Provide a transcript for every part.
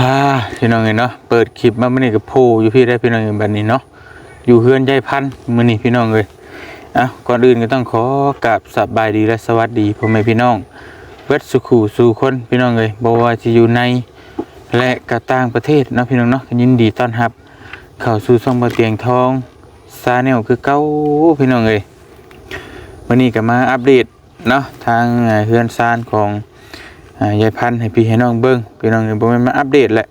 ฮ่าพี่น้องเอ้ยเนาะเปิดคลิปมามื้อนี้ก็โพอยู่พี่ได้พี่น้องเอ้ยบัดนี้เนาะอยู่เฮือนยายพันมื้อนี้พี่น้องเอ้ยอะก่อนอื่นก็ต้องขอกราบสบายดีและสวัสดีพ่อแม่พี่น้องเบิดสุขูสู่คนพี่น้องเอ้ยบ่ว่าจะอยู่ในและก็ต่างประเทศนะพี่น้องเนาะยินดีต้อนรับ เข้าสู่ช่องบ่เตียงทองซาแนลคือเก่าพี่น้องเอ้ยวันนี้ก็มาอัปเดตเนาะทางเฮือนซานของ ยายพันให้พี่ให้น้องเบิ้งพี่น้องบ่แม่นมาอัปเดตแหละ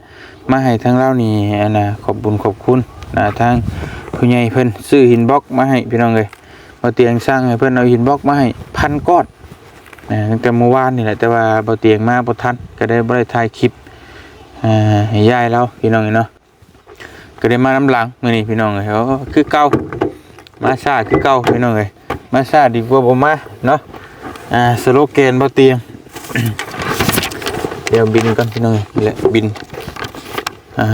มาให้ทางเรานี่นะขอบบุญขอบคุณนะทางผู้ใหญ่เพิ่นซื้อหินบล็อกมาให้พี่น้องเลยบ่เตียงสร้างให้เพิ่นเอาหินบล็อกมาให้พันก้อนนะตั้งแต่เมื่อวานนี่แหละแต่ว่าบ่เตียงมาบ่ทันก็ได้บ่ได้ถ่ายคลิปอ่าให้ยายเราพี่น้องเนาะก็ได้มาน้ำหลังมื้อนี้พี่น้องเอ้ยโอ้คือเก่ามาช้าคือเก่าพี่น้องเอ้ยมาช้าดีกว่าบ่มาเนาะอ่าสโลแกนบ่เตียง เดี๋ยวบินก่อนพี่น้องนี่แหละบินอ่า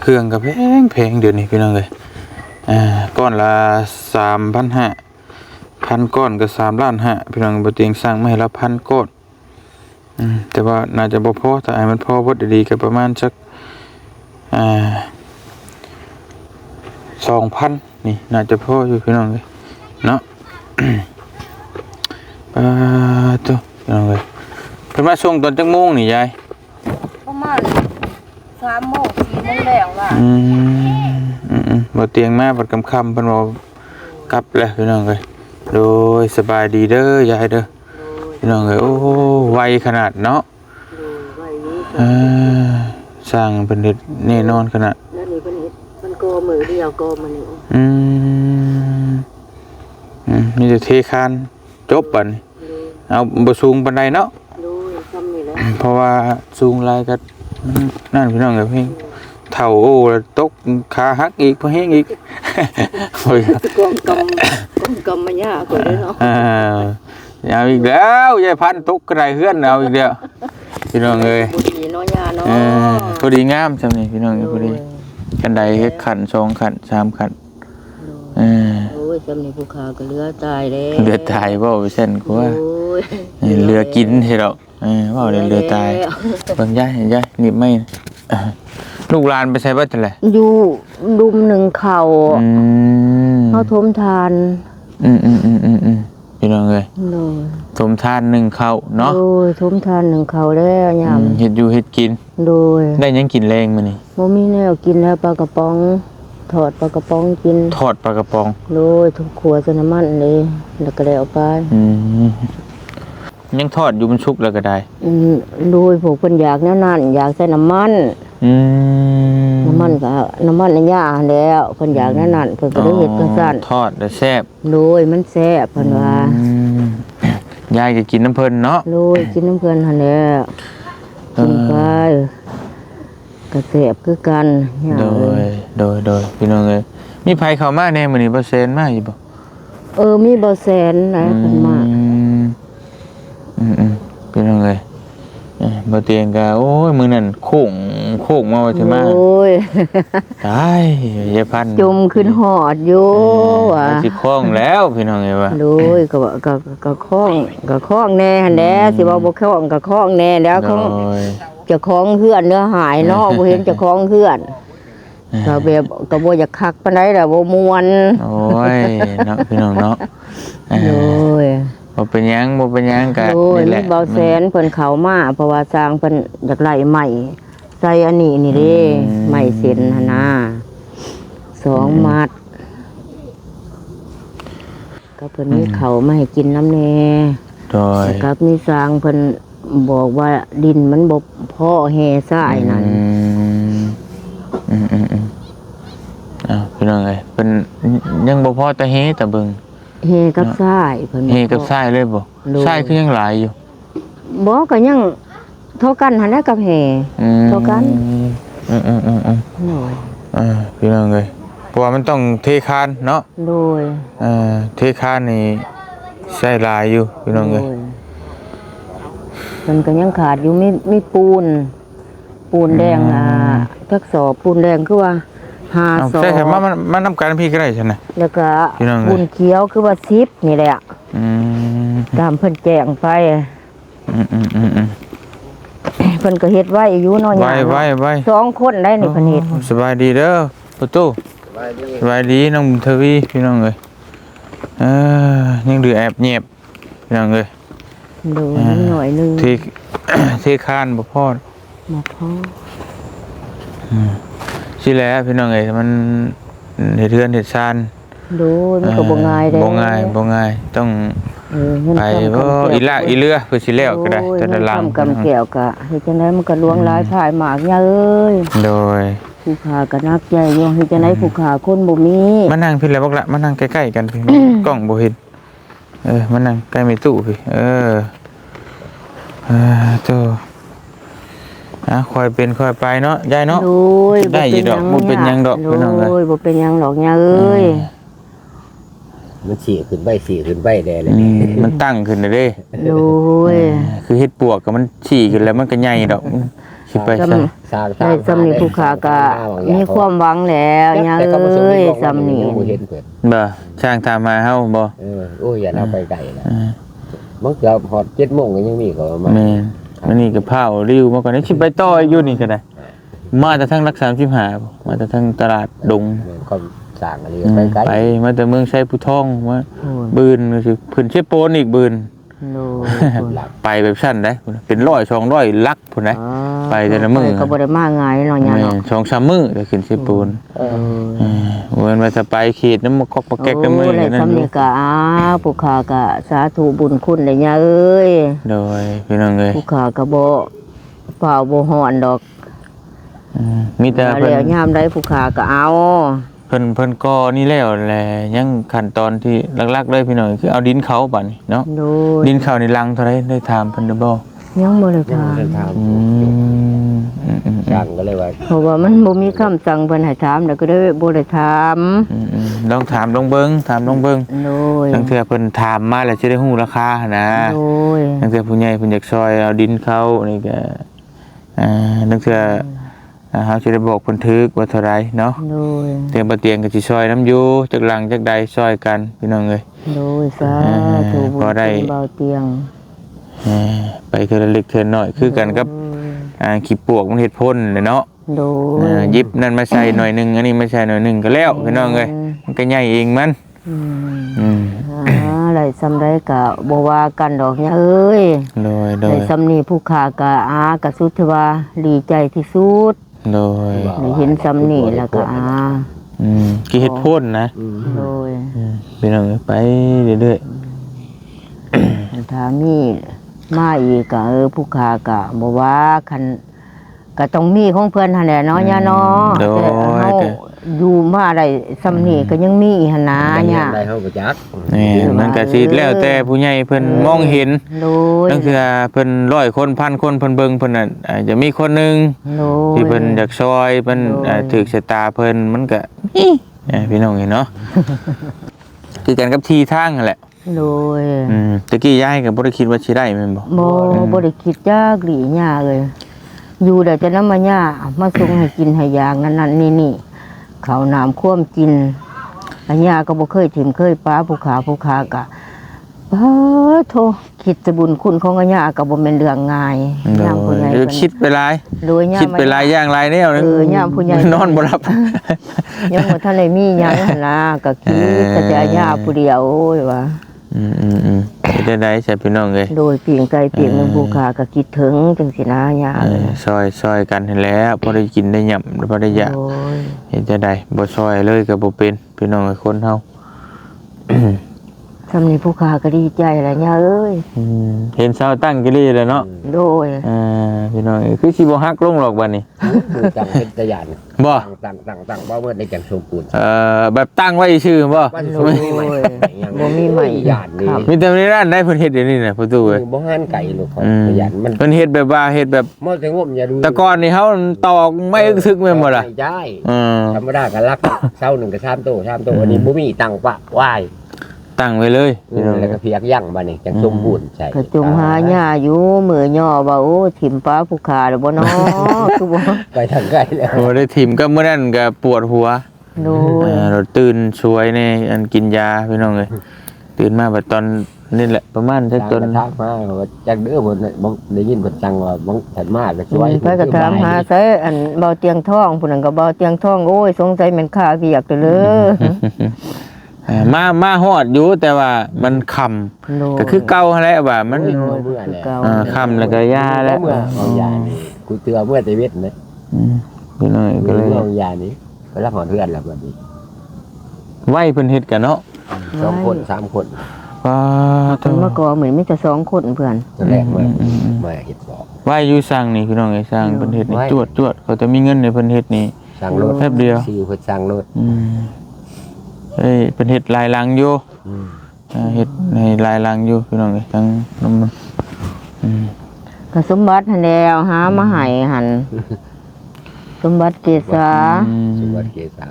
เครื่องกับแพงแพงเดี๋ยวนี้พี่น้องเลยอ่าก้อนละสามพันห้าพันก้อนก็สามล้านห้าพี่น้องบเตียงสร้างไม่ละพันก้อนแต่ว่าน่าจะบ่พอแต่ไอ้มันพอวัดดีๆก็ประมาณสักอ่าสองพันนี่น่าจะพออยู่พี่น้องเลยเนาะตัวพี่น้อง เลยเพิ่นมาส่งตอนจักโมงนี่ยายประมาณสามโมงสี่โมงแรงว่ะอืมอืมอืมบ่เตียงมาบัดค่ำๆเพิ่นบอกกลับแล้วพี่น้องเอ้ยโดยสบายดีเด้อยายเด้อพี่น้องเอ้ยโอ้ไวขนาดเนาะดูไว้นี้อ่าสร้างเพิ่นเฮ็ดแน่นอนขนาดนั่นนี่เป็นเฮ็ดมันโกมือเดียวโกมันนี่อืมอืมนี่จะเทคานจบบัดนี้ดูเอาบ่สูงปานใดเนาะดูซ้ำนี่แหละ เพราะว่าสูงลายก็มันนั่นพี่น้องเอ้ยเพิ่เท่าโอ้แล้วตกขาหักอีกพอแห้งอีกโอ้ยกองกำกองกำมันยากกว่าเนาะอ่าเอาอีกแล้วยายพันธุ์ตกกระไรเฮือนเอาอีกแล้วพี่น้องเอ้ยบ่ดีนาะยาเนาะพอดีงามจำนี่พี่น้องพอดีกันไดเฮ็ดขันสองขันสามขันเออโอ้ยซ้ำนี่ผู้ขาก็เลือตายแล้วเรือตายเว่าไปเส้นกูว่าเออเรือกินใช่หรอ เออเว่าเลยเรือตายเบิ่งย่ายเห็นย่ายนี่ไม่เออลูกหลานไปใช้บ้านอะไรอยู่ดุมหนึ่งเข่าอืมเขาทมทาน อืมอืมอืมอืมอืมพี่น้องเอ้ยโดยสมทานหนึ่งเข้าวเนาะโดยทมทานหนึ่งเข่าแล้วยามอืมเฮ็ดอยู่เฮ็ดกิน โดย ได้หยังกินแรงมื้อนี้บ่มีแนวกินแล้วปลากระป๋องถอดปลากระป๋องกินทอดปลากระป๋องโรยทุกขัวใส่น้ำมันเลยแล้วก็ได้เอาไปอืม ยังทอดอยู่มันชุกแล้วก็ได้อืมโรยพวกเพิ่นอยากแนวนั้นอยากใส่น้ำมัน อืมน้ำมันก็น้ำมันในย่าแล้วเพิ่นอยากแนวนั้นเพิ่นก็ได้เฮ็ดจังซั่นทอดแล้วแซ่บโรยมันแซ่บเพิ่นว่าอืมยายก็กินน้ำเพิ่นเนาะโรยกินน้ำเพิ่นหั่นแหล้วกินไปก็แซ่บคือกันอย่างโดเลยยโดยโดยพี่น้องเอ้ยมีไผเข้ามาแน่มื้อนี้บ่เซ็นมาอยู่บ่เออมีบ่แสนนะเพิ่นมาอืมอืมอืม พี่น้องเอ้ยเอ้ยบ่เตียงก็โอ้ยมื้อนั้นโค้งโค้งมาว่าสิมาโอ้ยตายยายพันธุ์จมขึ้นหอดอยู่เออว่ะสิคล้องแล้วพี่น้องเอ้ยว่าโดยก็ว่าก็ก็คล้องก็คล้องแน่หั่นแหละสิว่าบ่คล้องก็คล้องแน่แล้วโดของย เจะคล้องเฮือนเนื้อหายเนาะบ่เห็นเจะคล้องเฮือนก็แบบก็บ่อยากคักปานใดล่ะบ่ม่วนโอ้ยเนาะพี่น้องเนาะเอโดอย บ่เป็นหยังบ่เป็นหยังก็โดยนี่แหมีละเบาแสนเพิ่นเข้ามาเพราะว่าสร้างเพิ่นอยากไล่ใหม่ใส่อันนี้นี่เด้ใหม่เส้นหั่นนะสองมัด ก็เพิ่นมีเขาวมาให้กินน้ำแน่โดยแล้วก็มีสร้างเพิ่นบอกว่าดินมันบ่พอแห่ทรายนั่น อืมอืมอืมอืมอ้าวพี่น้องเอ้ยเพิ่นยังบ่พอแต่เฮแต่เบิ่ง เฮกับทรายเพิ่นเฮกับทรายเลยบ่โดยทรายคือยังหลายอยู่บ่ก็ยังเท่ากันหันแหละกับเฮอืมเท่ากันอืมอืมอืมอืมหน่อยอ่าพี่น้องเอ้ยเพราะว่ามันต้องเทคานเนาะโดยอ่าเทคานนี่ใช้หลายอยู่พี่น้องเอ้ยโดยมันก็ยังขาดอยู่มีมีปูน ปูนแดงอ่าทักสอบปูนแดงคือว่า หาเอาสอใช่ครับมามันมันนำกันพี่ก็ได้ใช่ไหม แล้วก็พี่น้องเอ้ยปูนเขียวคือว่า10นี่แหละอืมตามเพิ่นแจ้งไป อืมอืมอืมอืมเพิ่นก็เฮ็ดไว้อยู่เนาะไว้ย่าไว้เนาะไว้สองคนได้นี่เพิ่นเฮ็ดสบายดีเด้อประตูสบายดีน้องบุญทวีพี่น้องเอ้ยเออยังดือแอบเงียบพี่น้องเอ้ย ดูนิดหน่อยหนึงที่ ที่คานบ่พอดมาพอ สิแหล้วพี่น้องเอ้ยมันเฮ็ดเรือนเฮ็ดชานดูมันก็บ่ง่ายเด้บ่ง่ายบ่ง่ายต้องเออเงินไปคำบ่กำแก้วอีละอีเรือเพื่อสิแล้วก็ได้โอ้ยแต่ละหลังเงินคำกำแก้วก็เฮ็ดจังไดมันก็ลวงหลายถ่ายหมากย่าเอ้ยโดย ผู้ขาก็นักใจอยู่เฮ็ดจังไดผู้ขาคนบ่มีมานั่งพี่แล้วบักละมานั่งใกล้ๆกันพี่ กล้องบ่เห็นเออมานั่งใกล้ไม่ตู้พี่ เออเออโต อะค่อยเป็นค่อยไปเนาะยายเนาะโดยได้อยู่ดอกบ่เป็นหยังดอกพี่น้องเอ้ยโดยบ่เป็นหยังดอกย่าเอ้ยมันฉี่ขึ้นใบฉี่ขึ้นใบแดงเลยอืมมันตั้งขึ้นเลยเด้โดยคือเฮ็ดปวกก็มันฉี่ขึ้นแล้วมันก็ใหญ่ดอกสิไปจำซะสร้างได้สำนีผู้ขาก็มีความหวังแล้วย่าเอ้ยสำนีบ่เห็นเพิ่นบ่ช่างตามมาเฮาบ่เออโอ้ยอย่าเอาไปไกลนะเออมันเกือบฮอด7โมงก็ยังมีก็มาแม่น อันนี้ก็พาริวมาก่อนนี่ชิไปต่ออยู่นี่ก็ได้ มาแต่ทั้งรัก35บ่มาแต่ทั้งตลาดดงก็สั่งอะไรไปไกลไปมาแต่เมืองชัยผู้ท่องมาบืนก็สิเพิ่นเชฟโปนอีกบืน โดยหลักไปแบบชั้นได้เป็นร้อยสองร้อยลักพุ่นได้อ๋อไปแต่ละมื้อก็บ่ได้มาง่ายเนาะย่าแม่เนาะสองสามมื้อจะขึ้นเชฟโปนเออเออเหมือนว่าจะไปเขตน้ำมกอกปะแก๊กน้ำมือโอ้ยนั่นสำอยู่นีก็อ้าผู้ขาก็สาธุบุญคุณเลยย่าเอ้ยโดยพี่น้องเลยผู้ขาก็บ่เปล่าบ่ฮ้อนดอกอืมมีแต่เพิ่นแล้วยามใดผู้ขาก็เอาเพิ่นเพิ่นก็นี่แล้วแหละยังขั้นตอนที่หลักๆเลยพี่น้องคือเอาดินเขาบัดนี้เนาะโดยดินเขาในลังเท่าไรได้ถามเพิ่นได้บ่ยังบ่ได้ยังทาบ่ได้ถามอืมอืมอืมสร้างก็เลยว่าเพราะว่ามันบ่มีคำสั่งเพิ่นให้ถามแล้วก็ได้บ่ได้ถามอืมอืมลองถามลองเบิ่งถามลองเบิ่งโดยตั้งเทื่อเพิ่นถามมาแล้วสิได้ฮู้ราคาหั้นนะ โดย ตั้งเทื่อผู้ใหญ่เพิ่นอยากซอยเอาดินเขานี่ก็อ่าตั้งเทื่ออ่า เฮาสิได้บอกเพิ่นถึกว่าเท่าไรเนาะโดยเตียงบ่เตียงก็สิซอยน้ำอยู่จักหลังจักใดซอยกันพี่น้องเอ้ยโดยสาธุบุญพอได้คุณเบาเตียงเอ่อไปเทื่อละเล็กเทื่อน้อยคือกันกับอ่าขี้ปวกมันเฮ็ดพ่นเลยเนาะโดยอ่าหยิบนั่นมาใส่หน่อยหนึงอันนี้มาใส่หน่อยหนึงก็แล้วพี่น้องเอ้ยมันก็ใหญ่เองมันอืมอืมอ่าไรซำได้ก็บ่ว่ากันดอกเนี่ยเอ้ยโดยโดไรยซำนี้ผู้ขาก็อาก็สุดที่ว่าดีใจที่สุด โดยได้เห็นซำนี้แล้วก็อาอืมกี่เฮ็ดพ่นนะอืมโดยอืมพี่น้องเอ้ยไปเรื่อยถ้ามีมาอีกก็เออผู้ขาก็บ่ว่าคัน ก็ต้องมีของเพิ่นหั่นแหละเนาะย่าเนาะโดแต่เฮายแต่อยู่มาได้ซำนี้ก็ยังมีอีกหั่นนะได้ย่า ได้เฮาก็จักนี่มันก็สิแล้วแต่ผู้ใหญ่เพิ่นมองเห็นโดยตั้งคือเพิ่นร้อยคนพันคนเพิ่นเบิ่งเพิ่นน่ะอาจจะมีคนหนึงโดย ที่เพิ่นอยากซอยเพิ่นโดยเอ่อถูกชะตาเพิ่นมันก็อิเอ้ยพี่น้องเห็นเนาะ คือกันกับที่ทางนั่นแหละ โดยอืมตะกี้ยายก็บ่ได้คิดว่าสิได้แม่นบ่ บ่บ่ได้คิดจักหลีหญ้าเลย อยู่ได้จะนำมาหญ้ามาส่งให้กินให้ยางนั้นๆนี่ๆข้าวน้ำคว่มกินอันหญ้าก็บ่เคยถิ่มเคยป้าผู้ขาผู้ขากะป้าโทคิดจะบุญคุณของอันหญ้าก็บ่แม่นเรื่องง่ายโดยามผู้ใหญ่ยเพิ่นคิดไปหลายโดยยามคิดไปหลายอย่างหลายแนวนะเออยามผู้ใหญ่นอนบ่หลับยังบ่ทันได้มีหยังหั่นนะก็คิดเออแต่จะหญ้าผู้เดียวโอ้ยว่า อืมอืมอืมเฮ็ดได้ได้ใช่พี่น้องเอ้ยโดยเปียงไก่เปียงหนึงผู้ขาก็คิดถึงจังสินะหญ้าเออซอยซอยกันให้แล้วพอได้กินได้หย่ำพอได้อยากโอ้ยเฮ็ดได้ได้บ่ซอยเลยก็บ่เป็นพี่น้องเอ้ยคนเฮา สำนีผู้ขาก็ดีใจแหละเนี่ยเอ้ยอืมเห็นเสาตั้งกิลีแล้วเนาะโดยอ่าพี่น้องเอ้ยคือสิบ่ฮักลงหรอกบัดนี้คือจังเป็นตะยานบ่ตั้งตั้งตั้งบ่เมื่อได้จังชมปูนเอ่อแบบตั้งไว้ชื่อบ่ว่าสิชมมีใหม่บ่มีใหม่ยานนี่ครับมีแต่ในร้านได้เพิ่นเฮ็ดเดี๋ยวนี้น่ะประตูเอ้ยบ่หันไก่ลูกเขาอืมตะยานมันเพิ่นเฮ็ดแบบว่าเฮ็ดแบบมอสงบอย่าดูแต่ก่อนนี่เฮาตอกไม่อึกทึกแม่นบ่ล่ะไม่ได้อืมธรรมดาก็รักเช้าหนึ่งก็ชามโตชามโตอันนี้บ่มีตังค์ปะว่าย ตั้งไว้เลยพี่น้องแล้วก็เพียกย่างบัดนี้จังสมบูรณ์ใช่กระจุมหาหญ้าอยู่มือย่อว่าโอ้ถิ่มป้าผู้ขาหรือบ่เนาะคือบ่ไปทางไกลแล้วโอ้ได้ถิ่มก็มื้อนั้นก็ปวดหัวโดยเอ่อเราตื่นช่วยในอันกินยาพี่น้องเอ้ยตื่นมาแบบตอนนี่แหละประมาณสักทางต้นกระทากมาว่าจากเด้อบ่ได้บ่ได้ยินเพิ่นสั่งว่าบ่ถัดมาก็ช่วยไปก็ถามหาใส่อันเบาเตียงท้องผู้นั้นก็เบาเตียงท้องโอ้ยสงสัยแม่นค่าเวียกเด้อเลยเอ่อ มามาฮอดอยู่แต่ว่ามันคำก็คือเก่าหั่นแหละว่ามันเมื่อเมื่อแหละอ่าคำแล้วก็ยาแล้วเมื่อเอายานี่กูเตือเมื่อแต่เวทนะอืมพี่น้อยก็ก็เลเลยยเอายานี้ก็รับหอนเพื่อนแล้วบัดนี้ไหวเพิ่นเฮ็ดกันเนาะสองคนสามคนว้าเพิ่นมาก่อเหมือนมีแต่สองคนเพื่อนตัวแรกมามาเฮ็ดบอกไหวอยู่สร้างนี่พี่น้องไอ้สร้างเพิ่นเฮ็ดนี่ไหว้จวดจวดเขาจะมีเงินในเพิ่นเฮ็ดนี่สั่งรถแป๊บเดียวซื้อเพิ่นสั่งรถอืม เอ้ยเพิ่นเฮ็ดหลายหลังอยู่อืมอ่าเฮ็ดให้หลายหลังอยู่พี่น้องเอ้ยทั้งน้ำมันอืมก็สมบัติหันแล้วหามาให้หันสมบัติเกษาอืมสุวัสดิ์เกษา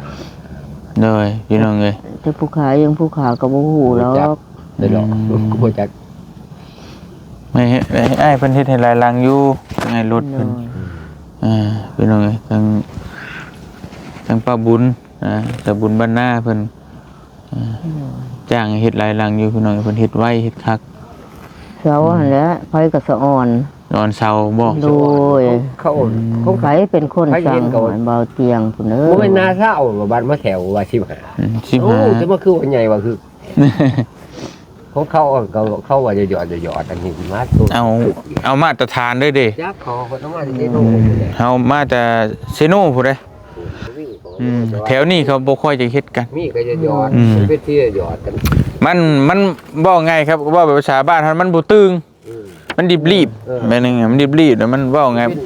เลยพี่น้องเอ้ยแต่ผู้ขายยังผู้ขาก็บ่ฮู้แล้วได้หรอกอืมกูบ่จักไม่ให้ให้อ้ายเพิ่นเฮ็ดให้หลายหลังอยู่ไงรถเพิ่นอ่าพี่น้องเอ้ยทางทางป้าบุญอ่าแต่บุญบ้านหน้าเพิ่นอ่า จ้างให้เฮ็ดหลายหลังอยู่พี่น้องเอ้ยเพิ่นเฮ็ดไว้เฮ็ดคักเสาหันแหล้วไผก็สะอ่อนนอนเสาบ่โดยเขาเขาไผเป็นคนไผเห็สั่งนก่อนให้เบาเตียงพุ่นเด้บ่อแม่นนาเศร้าว่าบ้านมาแถวว่าสิบหาอืมสิบโอ้ห้าจะมาคือว่าใหญ่ว่าคือของเขาเขาเขาว่าจะหยอดจะหยอดอันนี้มาตัวเอาเอามาตรฐานด้วยเด้จักขอคนต้องมาที่นี่โน่นเอามาแต่เซโนผู้ใด อืมแถวนี้เขาบ่ค่อยจะเฮ็ดกัน มีก็จะหยอดอืม เป็นที่จะหยอดกันมันมันบอกไงครับว่าแบบภาษาบ้านมันบ่ตึงอืม มันดิบรีบเออ แม่นงมันดิบรีบแล้วมันเว้าไงเป็น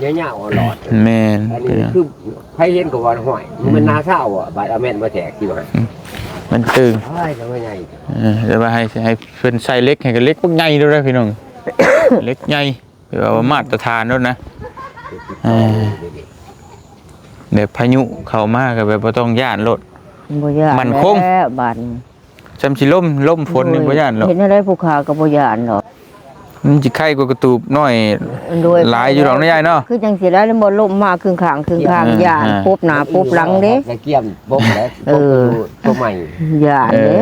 เงี้ยๆอ่อนหลอด แม่นอันนี้คือใครเห็นก็ว่าห้อยมันเป็นนาเศร้าอะบาดอาแม่นมาแจกที่บ้านมันตึงเฮ้ยจะว่าไงเออแต่ว่าให้ให้เพิ่นใส่เล็กให้ก็เล็กพวกใหญ่ด้วยนะพี่น้อง เล็กใหญ่คือว่ามาตรฐานด้วยนะเออ เดี๋ยวพายุเข้ามาก็แบบบ่ต้องย่านรถ บ่ย่านมั่นคง แล้วบาดนี้จำสิล่มล่มฝนนี่บ่ย่านหรอกเห็นอะไรผู้ขาก็บ่ย่านหรอกมันสิไข่กว่ากระตูบน้อยโดยหลายอยู่หรอกนะยายเนาะ คือจังสิได้แล้วบ่ล่มมาครึ่งข้างครึ่งข้างอ่าย่านอ่า ปุ๊บหน้าปุ๊บหลังเด้จะเกี่ยมบ่มแล้วเออตัวใหม่ย่านเอเด้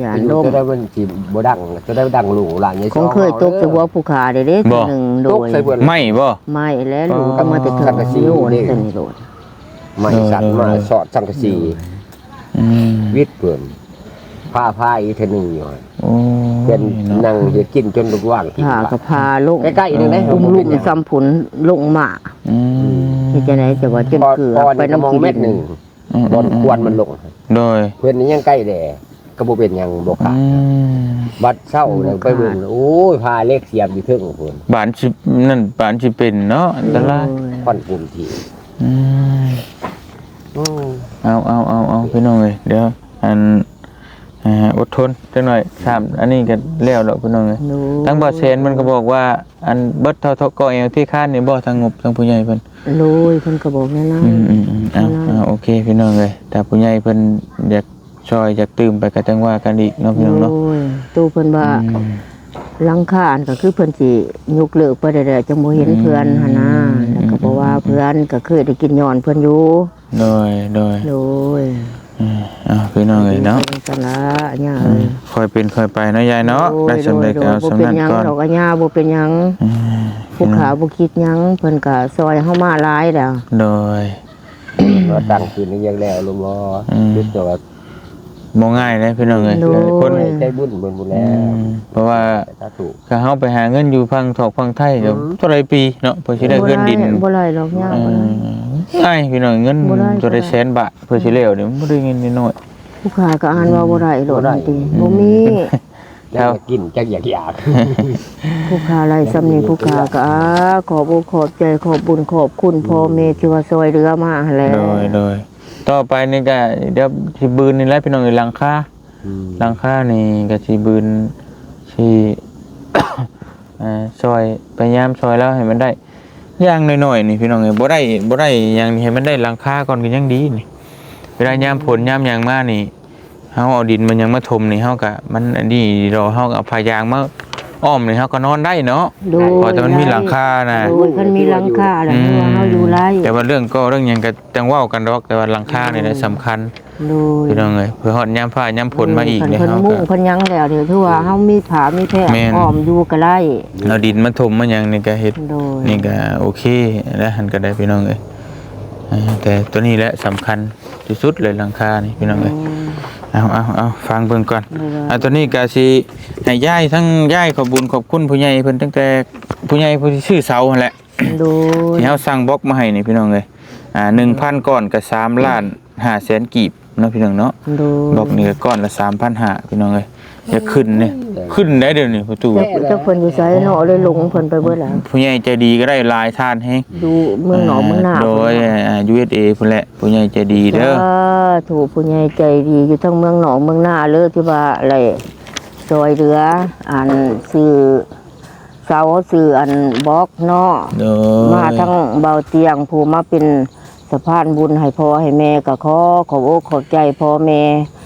อย่านจะล่มได้มันสิบ่ดังจะได้ดังหลูหลานยายคงเคยตกจากหัวผู้ขาได้เด้บ่ ทีหนึงโดตกยใส่เบิ่น ไม่บ่ไม่แล้วลูกก็มาแต่เถิงสังกะสีโยนนี่แต่นี่โดด ไม้สั่นมาสอดสังกะสีอืมวิทย์เพิ่นผ้าผ้าอีกเทอหนึงอยู่หั่นโอ้เป็นเนาะนั่งเฮ็ดกินจนลูกว่างที่ผ่าก็พาลงใกล้ๆนี่นะอุ้มลูกซ้ำผุนลงมาอืมที่จะไหนจะว่าจนเกลือไปน้ำมองกินเม็ดหนึงบนควรมันลง โดยเพิ่นนี่ยังใกล้แด่ก็บ่เป็นหยังบ่ขาดอืมบัดเช้าเลยไปเบิ่งโอ้ยพาเล็กเสียบอยู่เทิงของเพิ่นบานสินั่นบานสิเป็นเนาะอันตราย ค่อนปุ่มที่อืมอืม เอาเอาเอาเอาพี่น้องเลยเดี๋ยวอันอ่าอดทนจังหน่อยถามอันนี้ก็แล้วแล้วพี่น้องเลยโดยทั้งบ่อเซนมันก็บอกว่า อันเบิดเท่าเท่าก็เอวที่ค้านนี่บ่ทางงบทางผู้ใหญ่เพิ่นโดยเพิ่นก็บอกแน่นะอืมอืมอืมเอาเอาโอเคพี่น้องเลยแต่ผู้ใหญ่เพิ่นอยากช่วยอยากตื่มไปก็จังว่ากันอีกเนาะพี่น้องโดเนาะยตู้เพิ่นว่าอืมห ลังคาอันก็คือเพิ่นสิยกเลิกไปได้แล้วจังบ่เห็นเพื่อนหั่นนะแล้วก็บอกว่าเพื่อนก็เคยได้กินย้อนเพิ่นอยู่โดยโดยโดยอืมเอาพี่น้องเลยเนาะสละย่าอืเอ้มยค่อยเป็นค่อยไปเนาะยายเนาะโดยได้สำเร็จโดยก็เอาบ่สำเป็นนั้นหยังก่อนดอกอาญาบ่เป็นหยังอืมผู้ขาบ่คิดหยังเพิ่นก็ซอยเฮามาหลายแล้วโดยว่าตั้งคืนนี้ยังแล้วลงบ่อืมคิดแต่ว่าบ่ง่ายเลยพี่น้องเลยโดย คนใจบุญเบิ่นบ่อืแล้วมเพราะว่าแต่ถ้าถูก ถ้าเฮาไปหาเงินอยู่พังถอกพังไทยก็อืม เท่าไรปีเนาะเพื่อสิได้เงินดินบ่ได้หรอกย่าเอบ่ได้อง่ายพี่น้องเงินบ่ได้ตัวได้แสนบาทเพื่อสิแล้วนี่มันบ่ได้เงินน้อย ผู้ขาก็อ่านว่าบ่ได้หรอกจริงๆบ่มีอยากกินจักอยากอยากผู้ขาอะไรสำนี้ผู้ขาก็อาขอบอกขอบใจขอบบุญขอบคุณพ่อแม่ที่ว่าซอยเรือมาหั่นแหล้วโดยโดย ต่อไปนี่ก็เดี๋ยวสิบืนนี่แหละพี่น้องเอ้ยหลังคาอืมหลังคานี่ก็สิบืนสิ เอ่อซอยพยายามซอยแล้วให้มันได้อย่างน้อยๆนี่พี่น้องเอ้ยบ่ได้บ่ได้อย่างนี้ให้มันได้หลังคาก่อนก็ยังดีนี่ เวลายามผลยามหยังมานี่เฮาเอาดินมันยังมาถมนี่เฮาก็มันอันนี้เราเฮาก็เอาผ้ายางมา อ้อมนี่เฮาก็นอนได้เนาะโดยเพอแต่มันมีหลังคานะโดยมันมีหลังคาแล้วเพราะว่าเฮาอยู่ไรแต่ว่าเรื่องก็เรื่องหยังก็จังเว้ากันดอกแต่ว่าหลังคานี่แหละสำคัญโดยพี่น้องเอ้ยเพื่อฮอดยามฟ้ายามฝนมาอีกเพิ่นเนี่ยเพิ่นเฮามุ่งก็เพิ่นหยังแล้วเดี๋ยวถือว่าเฮามีผามีแพร่แม่นอ้อมอยู่ก็ได้เอาดินมาถมมาหยังนี่ก็เฮ็ดโดยนี่ก็โอเคแล้วหันก็ได้พี่น้องเอ้ยเออแต่ตัวนี้แหละสำคัญที่สุดเลยหลังคานี่พี่น้องเอ้ย เอาเอาเอาฟังเบิ่งก่อนอะตัวนี้ก็สิให้ย้ายทั้งย้ายขอบบุญขอบคุณผู้ใหญ่เพิ่นตั้งแต่ผู้ใหญ่ผู้ที่ชื่อเสาหั่นแหละโดยที่เฮาสั่งบล็อกมาให้นี่พี่น้องเอ้ยอ่า1,000ก้อนก็3ล้าน5แสนกีบเนาะพี่น้องเนาะโดยบล็อกนี่ก็ก้อนละ3,500พี่น้องเอ้ย อย่าขึ้นนี่ขึ้นได้เดี๋ยวนี้ประตูเจ้าเจ้าเพิ่นอยู่ไสเนาะเลยหลงเพิ่นไปเบิดแล้วผู้ใหญ่ใจดีก็ได้หลายท่านแฮงดูเมืองหนองเมืองนาโดยอ่า USA พุ่นแหละผู้ใหญ่ใจดีเด้อจ้าถูกผู้ใหญ่ใจดีอยู่ทั้งเมืองหนองเมืองนาเลยที่ว่าอะไรซอยเหลืออันซื้อเสาซื้ออันบล็อกเนาะโดยมาทั้งเบาเตียงผู้มาเป็นสะพานบุญให้พ่อให้แม่ก็ขอขอบอกขอบใจพ่อแม่เ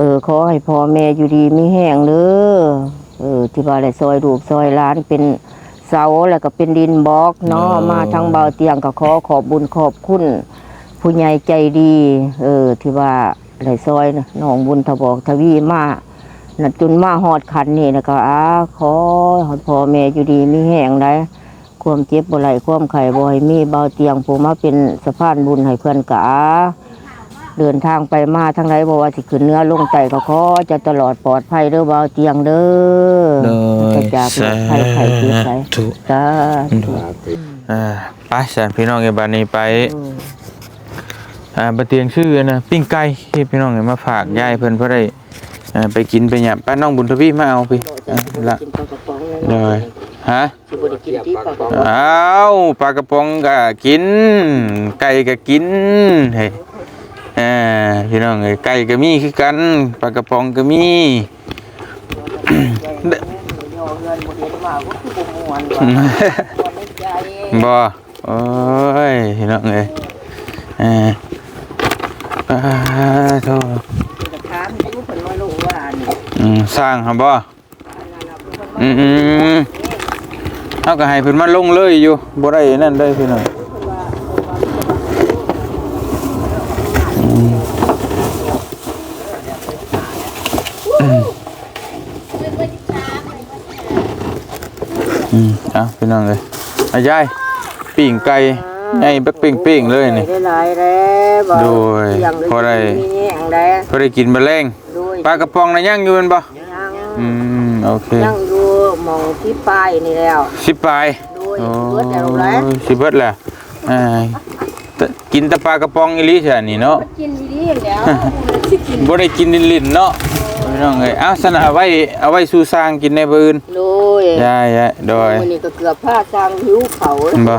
ออขอให้พ่อแม่อยู่ดีมีแห้งเด้อเออที่ว่าได้ซอยรูปซอยร้านเป็นเสาแล้วก็เป็นดินบล็อกเนาะมาทั้งเบาเตียงก็ขอขอบบุญขอบคุณผู้ใหญ่ใจดี เออ ที่ว่าได้ซอยน้องบุญทบอกทวีมานัดจนมาหอดขันนี่นะก็อาขอให้พ่อแม่อยู่ดีมีแห้งได้ความเจ็บบ่ไหลความไข่บ่ให้มีเบาเตียงผู้มาเป็นสะพานบุญให้เพื่อนกะ เดินทางไปมาทางไหนบ่ว่าสิขึ้นเนื้อลงไตก็ขอจะตลอดปลอดภัยเด้อเบาเตียงเด้อโดยจะจากโรคภัยไข้เจ็บไปธุสาธุอ่าไปแสนพี่น้องไอ้บานนี้ไปอ่าบะเตียงชื่อนะปิ้งไก่ที่พี่น้องเอามาฝากยายเพิ่นเพื่อได้อ่าไปกินไปหยับป้าน้องบุญทวีมาเอาพี่อ่าละเลยฮะสิบ่ได้กินที่ปากกระป๋องอ้าวปลากระป๋องก็กิน ไก่ก็กินเฮ้ย อ่าพี่น้องเอ้ยไก่ก็มีคือกันปลากระป๋องก็มีบ่โอ้ยพี่น้องเอ้ยเอ่าอ่าโธ่สร้างครับบ่อืมอืมเฮาก็ให้เพิ่นมาลงเลยอยู่บ่ได้นั่นได้พี่น้อง อืมเอาพี่น้องเอ้ยอายายปิ้งไก่ใหญ่บักปิ้งๆเลยนี่ได้หลายแล้วบ่โดยเตีงเลยพอได้มีแห้งได้พอได้กินแมลงโดยปลากระป๋องน่ะยังอยู่แม่นบ่ยังอืมโอเคยังอยู่หมองที่ปลายนี่แล้วสิบปลายโดยเบิดแล้วแหละโอ้ยสิเบิดแหละอ่าแต่กินแต่ปลากระป๋องอีหลีใช่นี่เนาะกินดีๆแล้วสิกินบ่ได้กินลิ้นๆเนาะ พี่น้องเอ้ยเอาสนะเอาไว้เอาไว้สู่สร้างกินในมื้ออื่นโดยยายๆโดย มื้อนี้ก็เกือบพลาดทางหิวเขาบ่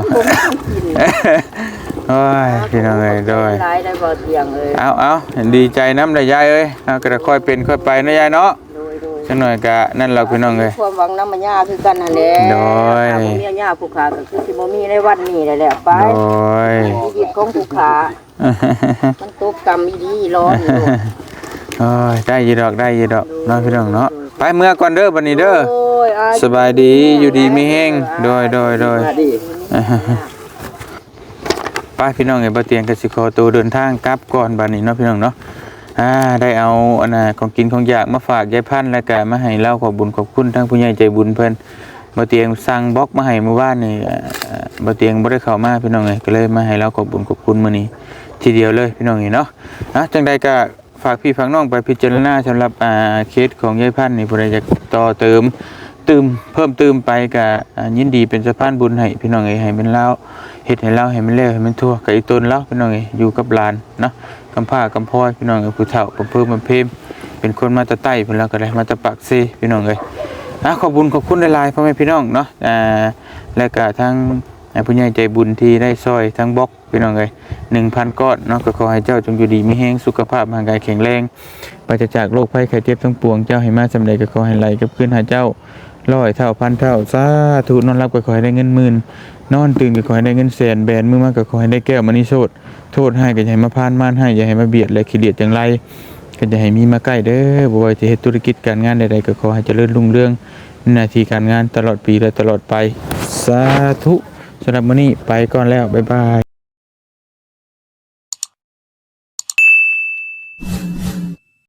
โอ้ยพี่น้องเอ้ยโดย หลายได้บ่เตียงเอ้ยเอาเอาดีใจน้ำได้ยายเอ้ยเอาก็ค่อยเป็นค่อยไปนะยายเนาะโดยโดยจังหน่อยก็นั่นเราพี่น้องเอ้ย ความหวังน้ำมันยาคือกันนั่นแหละโดย ถ้าบ่มียาผู้ขาก็คือสิบ่มีในวันนี้ได้แหละไปโดย ชีวิตของผู้ขามันตกกรรมอีดีร้อนอยู่ โอ้ยได้อยีดอกได้อยีดอกเนาะพี่น้องเนาะไปเมื่อก่อนเด้อบัดนี้เด้อ โอ้ยอาสบายดีอยู่ดีมีแห้งโดยโดยโดย มาดิไปพี่น้องไอ้บ่เตียงกสิขอตัวเดินทางกลับก่อนบัดนี้เนาะพี่น้องเนาะอ่าได้เอาอันน่ะของกินของอยากมาฝากยายพันธุ์แล้วก็มาให้เล่าขอบบุญขอบคุณทั้งผู้ใหญ่ใจบุญเพิ่นบ่เตียงสั่งบล็อกมาให้เมื่อวานนี่เอ่อบ่เตียงบ่ได้เข้ามาพี่น้องเอ้ยก็เลยมาให้เล่าขอบบุญขอบคุณมื้อนี้ทีเดียวเลยพี่น้องเอ้ยเนาะอะจังใดก็ ฝากพี่ฝากน้องไปพิจารณาสำหรับอ่าเคสของยายพันธุ์นี่ผู้ใดอยากต่อเติมเตืมเพิ่มเตืมไปก็อ่ายินดีเป็นสะพานบุญให้พี่น้องเอ้ให้เป็นเล่าเฮ็ดให้เล่าให้มันเร็วให้มันทั่วกับอีตนเล่าพี่น้องเอ้อยู่กับหลานเนาะกำพร้ากำพร้อยพี่น้องเอ้ผู้เฒ่าเพิ่มมาเพมเป็นคนมาตะใต้เพิ่นแล้วก็ได้มาตะปากเซพี่น้องเอ้ยอะขอบุญขอบคุณหลายๆพ่อแม่พี่น้องเนาะอ่าและก็ทั้ง ผู้ใหญ่ใจบุญที่ได้ซอยทั้งบล็อกพี่น้องเอ้ย1,000ก้อนเนาะก็ขอให้เจ้าจงอยู่ดีมีแรงสุขภาพร่างกายแข็งแรงปราศจากโรคภัยไข้เจ็บทั้งปวงเจ้าให้มาสำเร็จก็ขอให้ไหลกับคืนหาเจ้าร้อยเท่าพันเท่าสาธุนอนรับก็ขอให้ได้เงินหมื่นนอนตื่นก็ขอให้ได้เงินแสนแบนมือมากก็ขอให้ได้แก้วมณีโชตโทษให้ก็อย่าให้มาพานม่านให้อย่าให้มาเบียดและขี้เดียดจังไรก็อย่าให้มีมาใกล้เด้อบ่ว่าจะเฮ็ดธุรกิจการงานใดๆก็ขอให้เจริญรุ่งเรืองนหน้าที่การงานตลอดปีและตลอดไปสาธุ สำหรับมื้อนี้ไปก่อนแล้ว บ๊ายบาย